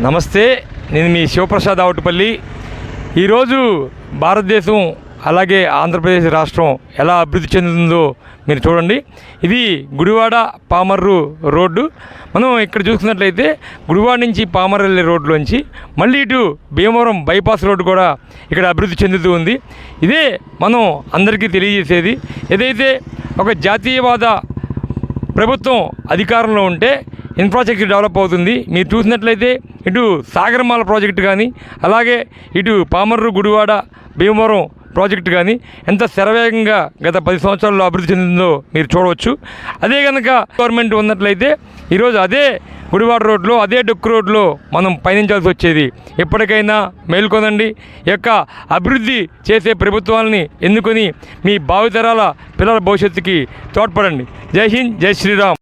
నమస్తే నేను మీ శివప్రసాద్ ఆవుటపల్లి. ఈరోజు భారతదేశం అలాగే ఆంధ్రప్రదేశ్ రాష్ట్రం ఎలా అభివృద్ధి చెందుతుందో మీరు చూడండి. ఇది గుడివాడ పామర్రు రోడ్డు. మనం ఇక్కడ చూసుకున్నట్లయితే గుడివాడ నుంచి పామర్ వెళ్ళే రోడ్లోంచి మళ్ళీ ఇటు భీమవరం బైపాస్ రోడ్డు కూడా ఇక్కడ అభివృద్ధి చెందుతూ ఉంది. ఇదే మనం అందరికీ తెలియజేసేది. ఏదైతే ఒక జాతీయవాద ప్రభుత్వం అధికారంలో ఉంటే ఇన్ఫ్రాస్ట్రక్చర్ డెవలప్ అవుతుంది. మీరు చూసినట్లయితే ఇటు సాగరమాల ప్రాజెక్టు కానీ అలాగే ఇటు పామర్రు గుడివాడ భీమవరం ప్రాజెక్టు కానీ ఎంత శరవేగంగా గత పది సంవత్సరాల్లో అభివృద్ధి చెందిందో మీరు చూడవచ్చు. అదే కనుక గవర్నమెంట్ ఉన్నట్లయితే ఈరోజు అదే గుడివాడ రోడ్లో అదే డొక్కు రోడ్లో మనం పయనించాల్సి వచ్చేది. ఎప్పటికైనా మేల్కొనండి యొక్క అభివృద్ధి చేసే ప్రభుత్వాలని ఎన్నుకొని మీ భావితరాల పిల్లల భవిష్యత్తుకి తోడ్పడండి. జై హింద్ జై శ్రీరామ్.